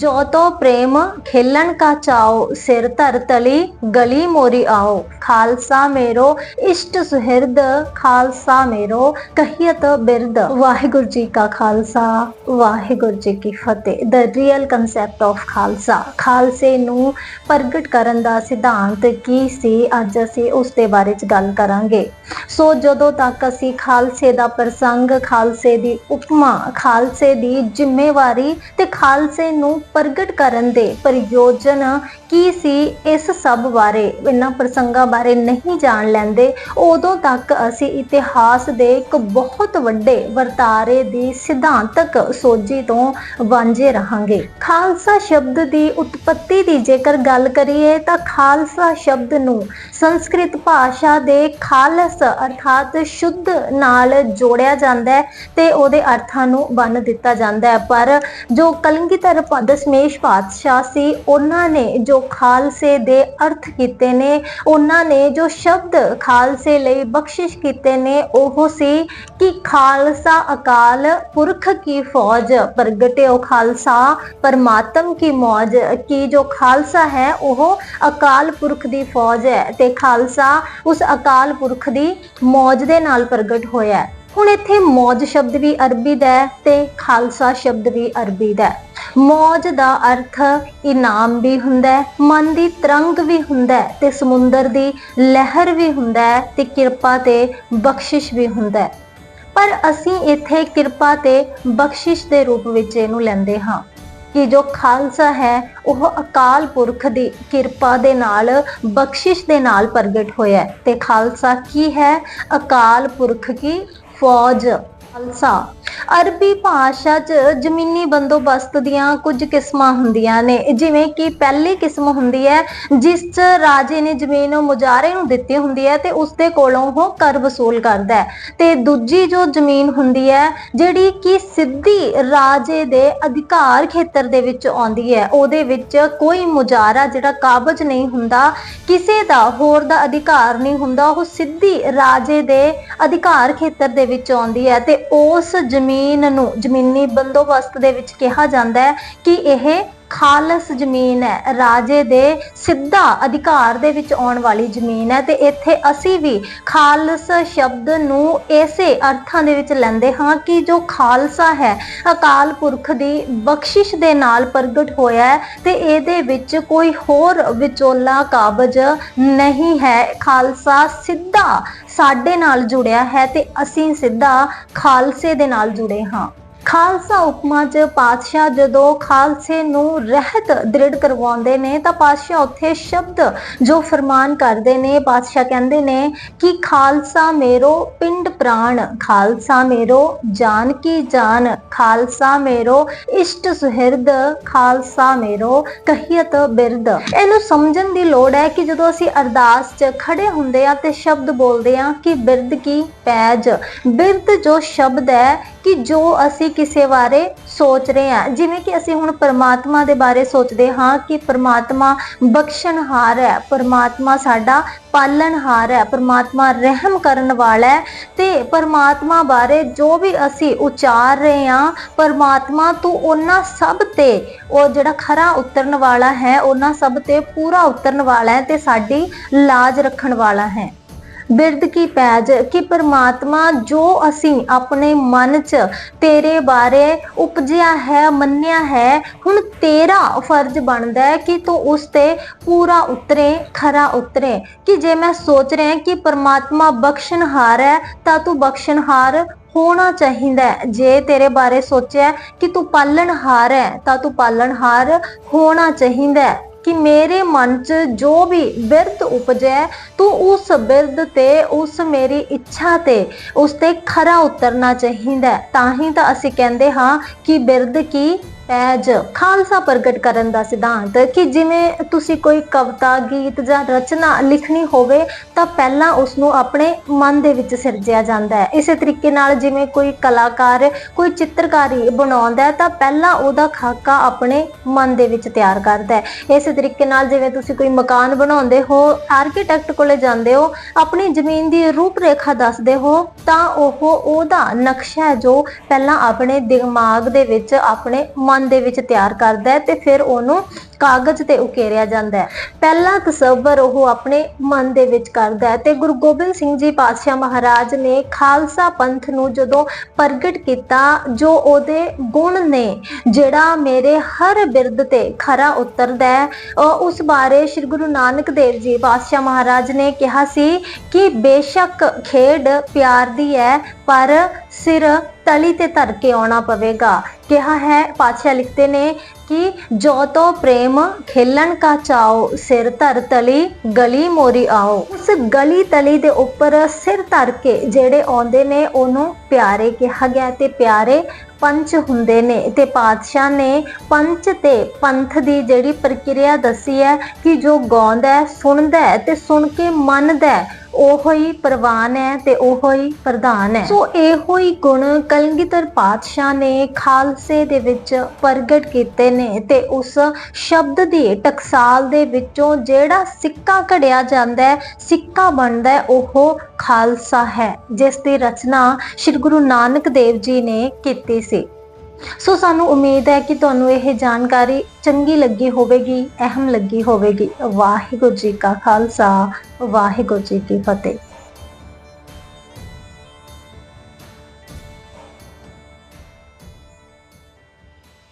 ਜੋ ਤੋ ਪ੍ਰੇਮ, ਖੇਲਣ ਕਾ ਚਾਓ, ਸਿਰ ਧਰ ਤਲੀ, ਗਲੀ ਮੋਰੀ ਆਓ। ਖਾਲਸਾ ਮੇਰੋ, ਇਸ਼ਟ ਸੁਹਿਰਦ, ਖਾਲਸਾ ਮੇਰੋ, ਕਹੀਅਤ ਬਿਰਦ। ਵਾਹਿਗੁਰੂ ਜੀ ਕਾ ਖਾਲਸਾ, ਵਾਹਿਗੁਰੂ ਜੀ ਕੀ ਫਤਿਹ। The real concept of Khalsa. ਖਾਲਸੇ ਨੂੰ ਪ੍ਰਗਟ ਕਰਨ ਦਾ ਸਿਧਾਂਤ ਕੀ ਸੀ? ਅੱਜ ਅਸੀਂ ਉਸ ਦੇ ਬਾਰੇ ਚ ਗੱਲ ਕਰਾਂਗੇ। ਸੋ ਜਦੋਂ ਤੱਕ ਅਸੀਂ ਖਾਲਸੇ ਦਾ ਪ੍ਰਸੰਗ, ਖਾਲਸੇ ਦੀ ਉਪਮਾ, ਖਾਲਸੇ ਦੀ ਜ਼ਿੰਮੇਵਾਰੀ ਤੇ ਖਾਲਸੇ ਨੂੰ ਪ੍ਰਗਟ ਕਰਨ ਦੇ ਪ੍ਰਯੋਜਨ ਕੀ ਸੀ, ਇਸ ਸਭ ਬਾਰੇ, ਇਹਨਾਂ ਪ੍ਰਸੰਗਾਂ ਬਾਰੇ ਨਹੀਂ ਜਾਣ ਲੈਂਦੇ। ਉਦੋਂ ਤੱਕ ਅਸੀਂ ਇਤਿਹਾਸ ਦੇ ਇੱਕ ਬਹੁਤ ਵੱਡੇ ਵਰਤਾਰੇ ਦੀ ਸਿਧਾਂਤਕ ਸੋਝੀ ਤੋਂ ਵਾਂਝੇ ਰਹਾਂਗੇ। ਖਾਲਸਾ ਸ਼ਬਦ ਦੀ ਉਤਪਤੀ ਦੀ ਜੇਕਰ ਗੱਲ ਕਰੀਏ, ਤਾਂ ਖਾਲਸਾ ਸ਼ਬਦ ਨੂੰ ਸੰਸਕ੍ਰਿਤ ਭਾਸ਼ਾ ਦੇ ਖਾਲਸ ਅਰਥਾਤ ਸ਼ੁੱਧ ਨਾਲ ਜੋੜਿਆ ਜਾਂਦਾ ਹੈ ਤੇ ਉਹਦੇ ਅਰਥਾਂ ਨੂੰ ਬੰਨ ਦਿੱਤਾ ਜਾਂਦਾ ਹੈ। ਪਰ ਜੋ ਕਲੰਗੀਧਰ ਪ- ਦਸ਼ਮੇਸ਼ ਪਾਤਸ਼ਾਹ ਸੀ, ਉਹਨਾਂ ਨੇ ਜੋ ਖਾਲਸੇ ਦੇ ਅਰਥ ਕੀਤੇ ਨੇ, ਉਹਨਾਂ ਨੇ ਜੋ ਸ਼ਬਦ ਖਾਲਸੇ ਲਈ ਬਖਸ਼ਿਸ਼ ਕੀਤੇ ਨੇ, ਉਹ ਸੀ ਕਿ ਖਾਲਸਾ ਅਕਾਲ ਪੁਰਖ ਕੀ ਫੌਜ, ਪ੍ਰਗਟਿਓ ਖਾਲਸਾ, ਪਰਮਾਤਮ ਕੀ ਮੌਜ, ਕੀ ਜੋ ਖਾਲਸਾ ਹੈ ਉਹ ਅਕਾਲ ਪੁਰਖ ਦੀ ਫੌਜ ਹੈ ਤੇ ਖਾਲਸਾ ਉਸ ਅਕਾਲ ਪੁਰਖ ਦੀ ਮੌਜ ਦੇ ਨਾਲ ਪ੍ਰਗਟ ਹੋਇਆ ਹੁਣ ਇੱਥੇ ਮੌਜ ਸ਼ਬਦ ਵੀ ਅਰਬੀ ਦਾ ਹੈ ਤੇ ਖਾਲਸਾ ਸ਼ਬਦ ਵੀ ਅਰਬੀ ਦਾ ਹੈ। ਮੌਜ ਦਾ ਅਰਥ ਇਨਾਮ ਵੀ ਹੁੰਦਾ ਹੈ, ਮਨ ਦੀ ਤਰੰਗ ਵੀ ਹੁੰਦਾ ਹੈ ਤੇ ਸਮੁੰਦਰ ਦੀ ਲਹਿਰ ਵੀ ਹੁੰਦਾ ਹੈ ਤੇ ਕਿਰਪਾ ਤੇ ਬਖਸ਼ਿਸ਼ ਵੀ ਹੁੰਦਾ ਹੈ। ਪਰ ਅਸੀਂ ਇੱਥੇ ਕਿਰਪਾ ਤੇ ਬਖਸ਼ਿਸ਼ ਦੇ ਰੂਪ ਵਿੱਚ ਇਹਨੂੰ ਲੈਂਦੇ ਹਾਂ ਕਿ ਜੋ ਖਾਲਸਾ ਹੈ, ਉਹ ਅਕਾਲ ਪੁਰਖ ਦੀ ਕਿਰਪਾ ਦੇ ਨਾਲ, ਬਖਸ਼ਿਸ਼ ਦੇ ਨਾਲ ਪ੍ਰਗਟ ਹੋਇਆ ਤੇ ਖਾਲਸਾ ਕੀ ਹੈ? ਅਕਾਲ ਪੁਰਖ ਕੀ ਫੌਜ। ਖਾਲਸਾ। ਅਰਬੀ ਭਾਸ਼ਾ 'ਚ ਜ਼ਮੀਨੀ ਬੰਦੋਬਸਤ ਦੀਆਂ ਕੁਝ ਕਿਸਮਾਂ ਹੁੰਦੀਆਂ ਨੇ। ਜਿਵੇਂ ਕਿ ਪਹਿਲੀ ਕਿਸਮ ਹੁੰਦੀ ਹੈ, ਜਿਸ 'ਚ ਰਾਜੇ ਨੇ ਜ਼ਮੀਨ ਮੁਜਾਰੇ ਨੂੰ ਦਿੱਤੀ ਹੁੰਦੀ ਹੈ ਤੇ ਉਸ ਦੇ ਕੋਲੋਂ ਉਹ ਕਰ ਵਸੂਲ ਕਰਦਾ ਹੈ। ਤੇ ਦੂਜੀ ਜੋ ਜ਼ਮੀਨ ਹੁੰਦੀ ਹੈ, ਜਿਹੜੀ ਕਿ ਸਿੱਧੀ ਰਾਜੇ ਦੇ ਅਧਿਕਾਰ ਖੇਤਰ ਦੇ ਵਿੱਚ ਆਉਂਦੀ ਹੈ, ਉਹਦੇ ਵਿੱਚ ਕੋਈ ਮੁਜਾਰਾ ਜਿਹੜਾ ਕਾਬਜ ਨਹੀਂ ਹੁੰਦਾ, ਕਿਸੇ ਦਾ ਹੋਰ ਦਾ ਅਧਿਕਾਰ ਨਹੀਂ ਹੁੰਦਾ, ਉਹ ਸਿੱਧੀ ਰਾਜੇ ਦੇ ਅਧਿਕਾਰ ਖੇਤਰ ਦੇ ਵਿੱਚ ਆਉਂਦੀ ਹੈ ਤੇ ਉਸ ਜ਼ਮੀਨ ਨੂੰ ਜ਼ਮੀਨੀ ਬੰਦੋਬਸਤ ਦੇ ਵਿੱਚ ਕਿਹਾ ਜਾਂਦਾ ਹੈ ਕਿ ਇਹ ਖਾਲਸ ਜ਼ਮੀਨ ਹੈ। ਰਾਜੇ ਦੇ ਸਿੱਧਾ ਅਧਿਕਾਰ ਦੇ ਵਿੱਚ ਆਉਣ ਵਾਲੀ ਜ਼ਮੀਨ ਹੈ ਤੇ ਇੱਥੇ ਅਸੀਂ ਵੀ ਖਾਲਸ ਸ਼ਬਦ ਨੂੰ ਇਸੇ ਅਰਥਾਂ ਦੇ ਵਿੱਚ ਲੈਂਦੇ ਹਾਂ ਕਿ ਜੋ ਖਾਲਸਾ ਹੈ, ਅਕਾਲ ਪੁਰਖ ਦੀ ਬਖਸ਼ਿਸ਼ ਦੇ ਨਾਲ ਪ੍ਰਗਟ ਹੋਇਆ ਹੈ ਤੇ ਇਹਦੇ ਵਿੱਚ ਕੋਈ ਹੋਰ ਵਿਚੋਲਾ ਕਾਬਜ ਨਹੀਂ ਹੈ। ਖਾਲਸਾ ਸਿੱਧਾ ਸਾਡੇ ਨਾਲ ਜੁੜਿਆ ਹੈ ਤੇ ਅਸੀਂ ਸਿੱਧਾ ਖਾਲਸੇ ਦੇ ਨਾਲ ਜੁੜੇ ਹਾਂ। ਖਾਲਸਾ ਉਪਮਾ ਚ ਪਾਤਸ਼ਾਹ ਜਦੋਂ ਖਾਲਸੇ ਨੂੰ ਰਹਿਤ ਦ੍ਰਿੜ ਕਰਵਾਉਂਦੇ ਨੇ ਤਾਂ ਪਾਤਸ਼ਾਹ ਉੱਥੇ ਸ਼ਬਦ ਜੋ ਫਰਮਾਨ ਕਰਦੇ ਨੇ, ਪਾਤਸ਼ਾਹ ਕਹਿੰਦੇ ਨੇ ਕਿ ਖਾਲਸਾ ਮੇਰੋ ਪਿੰਡ ਪ੍ਰਾਣ, ਖਾਲਸਾ ਮੇਰੋ ਜਾਨ ਕੀ ਜਾਨ, ਖਾਲਸਾ ਮੇਰੋ ਇਸ਼ਟ ਸੁਹਿਰਦ, ਖਾਲਸਾ ਮੇਰੋ ਕਹੀਤ ਬਿਰਦ। ਇਹਨੂੰ ਸਮਝਣ ਦੀ ਲੋੜ ਹੈ ਕਿ ਜਦੋਂ ਅਸੀਂ ਅਰਦਾਸ 'ਚ ਖੜੇ ਹੁੰਦੇ ਆ ਤੇ ਸ਼ਬਦ ਬੋਲਦੇ ਆ ਕਿ ਬਿਰਦ ਕੀ ਪੈਜ। ਬਿਰਦ ਜੋ ਸ਼ਬਦ ਹੈ ਕਿ ਜੋ ਅਸੀਂ ਕਿਸੇ ਬਾਰੇ ਸੋਚ ਰਹੇ ਹਾਂ। ਜਿਵੇਂ ਕਿ ਅਸੀਂ ਹੁਣ ਪਰਮਾਤਮਾ ਦੇ ਬਾਰੇ ਸੋਚਦੇ ਹਾਂ ਕਿ ਪਰਮਾਤਮਾ ਬਖਸ਼ਣਹਾਰ ਹੈ, ਪਰਮਾਤਮਾ ਸਾਡਾ ਪਾਲਣਹਾਰ ਹੈ, ਪਰਮਾਤਮਾ ਰਹਿਮ ਕਰਨ ਵਾਲਾ ਹੈ ਤੇ ਪਰਮਾਤਮਾ ਬਾਰੇ ਜੋ ਵੀ ਅਸੀਂ ਉਚਾਰ ਰਹੇ ਹਾਂ, ਪਰਮਾਤਮਾ ਤੂੰ ਉਹਨਾਂ ਸਭ ਤੇ ਉਹ ਜਿਹੜਾ ਖਰਾ ਉਤਰਨ ਵਾਲਾ ਹੈ, ਉਹਨਾਂ ਸਭ ਤੇ ਪੂਰਾ ਉਤਰਨ ਵਾਲਾ ਹੈ ਤੇ ਸਾਡੀ ਲਾਜ ਰੱਖਣ ਵਾਲਾ ਹੈ। ਬਿਰਦ ਕੀ ਪੈਜ ਕਿ ਪਰਮਾਤਮਾ ਜੋ ਅਸੀਂ ਆਪਣੇ ਮਨ 'ਚ ਤੇਰੇ ਬਾਰੇ ਉਪਜਿਆ ਹੈ, ਮੰਨਿਆ ਹੈ, ਹੁਣ ਤੇਰਾ ਫਰਜ਼ ਬਣਦਾ ਹੈ ਕਿ ਤੂੰ ਉਸ ਤੇ ਪੂਰਾ ਉਤਰੇ, ਖਰਾ ਉਤਰੇ। ਕਿ ਜੇ ਮੈਂ ਸੋਚ ਰਿਹਾ ਕਿ ਪਰਮਾਤਮਾ ਬਖਸ਼ਣਹਾਰ ਹੈ, ਤਾਂ ਤੂੰ ਬਖਸ਼ਣਹਾਰ ਹੋਣਾ ਚਾਹੀਦਾ ਜੇ ਤੇਰੇ ਬਾਰੇ ਸੋਚਿਆ ਕਿ ਤੂੰ ਪਾਲਣਹਾਰ ਹੈ, ਤਾਂ ਤੂੰ ਪਾਲਣਹਾਰ ਹੋਣਾ ਚਾਹੀਦਾ ਕਿ ਮੇਰੇ ਮਨ 'ਚ ਜੋ ਵੀ ਬਿਰਧ ਉਪਜੈ, ਤੂੰ ਉਸ ਬਿਰਧ ਤੇ, ਉਸ ਮੇਰੀ ਇੱਛਾ ਤੇ, ਉਸ ਤੇ ਖਰਾ ਉਤਰਨਾ ਚਾਹੀਦਾ ਤਾਂ ਹੀ ਤਾਂ ਅਸੀਂ ਕਹਿੰਦੇ ਹਾਂ ਕਿ ਬਿਰਧ ਕੀ ਪੈਜ ਖਾਲਸਾ ਪ੍ਰਗਟ ਕਰਨ ਦਾ ਸਿਧਾਂਤ ਕਿ ਜਿਵੇਂ ਤੁਸੀਂ ਕੋਈ ਕਵਿਤਾ, ਗੀਤ ਜਾਂ ਰਚਨਾ ਲਿਖਣੀ ਹੋਵੇ ਤਾਂ ਪਹਿਲਾਂ ਉਸ ਨੂੰ ਆਪਣੇ ਮਨ ਦੇ ਵਿੱਚ ਸਿਰਜਿਆ ਜਾਂਦਾ ਹੈ। ਇਸੇ ਤਰੀਕੇ ਨਾਲ ਜਿਵੇਂ ਕੋਈ ਕਲਾਕਾਰ, ਕੋਈ ਚਿੱਤਰਕਾਰੀ ਬਣਾਉਂਦਾ ਹੈ ਤਾਂ ਪਹਿਲਾਂ ਉਹਦਾ ਖਾਕਾ ਆਪਣੇ ਮਨ ਦੇ ਵਿੱਚ ਤਿਆਰ ਕਰਦਾ ਹੈ। ਇਸੇ ਤਰੀਕੇ ਨਾਲ ਜਿਵੇਂ ਤੁਸੀਂ ਕੋਈ ਮਕਾਨ ਬਣਾਉਂਦੇ ਹੋ ਆਰਕੀਟੈਕਟ ਕੋਲੇ ਜਾਂਦੇ ਹੋ, ਆਪਣੀ ਜ਼ਮੀਨ ਦੀ ਰੂਪ ਰੇਖਾ ਦੱਸਦੇ ਹੋ, ਤਾਂ ਉਹ ਉਹਦਾ ਨਕਸ਼ਾ ਹੈ ਜੋ ਪਹਿਲਾਂ ਆਪਣੇ ਦਿਮਾਗ ਦੇ ਵਿੱਚ ਆਪਣੇ ਮਨ ਮਨ ਦੇ ਵਿੱਚ ਤਿਆਰ ਕਰਦਾ ਹੈ ਤੇ ਫਿਰ ਉਹਨੂੰ ਕਾਗਜ਼ ਤੇ ਉਕੇਰਿਆ ਜਾਂਦਾ ਹੈ। ਪਹਿਲਾ ਤਸੱਵਰ ਉਹ ਆਪਣੇ ਮਨ ਦੇ ਵਿੱਚ ਕਰਦਾ ਹੈ ਤੇ ਗੁਰੂ ਗੋਬਿੰਦ ਸਿੰਘ ਜੀ ਪਾਤਸ਼ਾਹ ਮਹਾਰਾਜ ਨੇ ਖਾਲਸਾ ਪੰਥ ਨੂੰ ਜਦੋਂ ਪ੍ਰਗਟ ਕੀਤਾ, ਜੋ ਉਹਦੇ ਗੁਣ ਨੇ, ਜਿਹੜਾ ਮੇਰੇ ਹਰ ਬਿਰਦ ਤੇ ਖਰਾ ਉਤਰਦਾ ਹੈ ਉਸ ਬਾਰੇ ਸ੍ਰੀ ਗੁਰੂ ਨਾਨਕ ਦੇਵ ਜੀ ਪਾਤਸ਼ਾਹ ਮਹਾਰਾਜ ਨੇ ਕਿਹਾ ਸੀ ਕਿ ਬੇਸ਼ੱਕ ਖੇਡ ਪਿਆਰ ਦੀ ਹੈ, ਪਰ ਸਿਰ ਤਲੀ ਤੇ ਧਰ ਕੇ ਆਉਣਾ ਪਵੇਗਾ। ਕਿਹਾ ਹੈ, ਪਾਤਸ਼ਾਹ ਲਿਖਦੇ ਨੇ ਕਿ ਜੋ ਤੋ ਪ੍ਰੇਮ ਖੇਲਣ ਕਾ ਚਾਓ ਸਿਰ ਧਰ ਤਲੀ ਗਲੀ ਮੋਰੀ ਆਓ ਉਸ ਗਲੀ ਤਲੀ ਦੇ ਉੱਪਰ ਸਿਰ ਧਰ ਕੇ ਜਿਹੜੇ ਆਉਂਦੇ ਨੇ ਉਹਨੂੰ ਪਿਆਰੇ ਕਿਹਾ ਗਿਆ ਤੇ ਪਿਆਰੇ ਪੰਚ ਹੁੰਦੇ ਨੇ ਤੇ ਪਾਤਸ਼ਾਹ ਨੇ ਪੰਚ ਤੇ ਪੰਥ ਦੀ ਜਿਹੜੀ ਪ੍ਰਕਿਰਿਆ ਦੱਸੀ ਹੈ ਕਿ ਜੋ ਗਾਉਂਦਾ ਹੈ ਸੁਣਦਾ ਹੈ ਤੇ ਸੁਣ ਕੇ ਮੰਨਦਾ ਹੈ ਉਹੋ ਹੀ ਪ੍ਰਵਾਨ ਹੈ ਤੇ ਉਹੋ ਹੀ ਪ੍ਰਧਾਨ ਹੈ। ਸੋ ਇਹੋ ਹੀ ਗੁਣ ਕਲਗੀਧਰ ਪਾਤਸ਼ਾਹ ਨੇ ਖਾਲਸੇ ਦੇ ਵਿੱਚ ਪ੍ਰਗਟ ਕੀਤੇ ਨੇ ਤੇ ਉਸ ਸ਼ਬਦ ਦੀ ਟਕਸਾਲ ਦੇ ਵਿੱਚੋਂ ਜਿਹੜਾ ਸਿੱਕਾ ਘੜਿਆ ਜਾਂਦਾ ਹੈ, ਸਿੱਕਾ ਬਣਦਾ ਹੈ, ਉਹ ਖਾਲਸਾ ਹੈ, ਜਿਸ ਦੀ ਰਚਨਾ ਸ੍ਰੀ ਗੁਰੂ ਨਾਨਕ ਦੇਵ ਜੀ ਨੇ ਕੀਤੀ ਸੀ। ਸੋ ਸਾਨੂੰ ਉਮੀਦ ਹੈ ਕਿ ਤੁਹਾਨੂੰ ਇਹ ਜਾਣਕਾਰੀ ਚੰਗੀ ਲੱਗੀ ਹੋਵੇਗੀ, ਅਹਿਮ ਲੱਗੀ ਹੋਵੇਗੀ। ਵਾਹਿਗੁਰੂ ਜੀ ਕਾ ਖਾਲਸਾ, ਵਾਹਿਗੁਰੂ ਜੀ ਕੀ ਫਤਿਹ।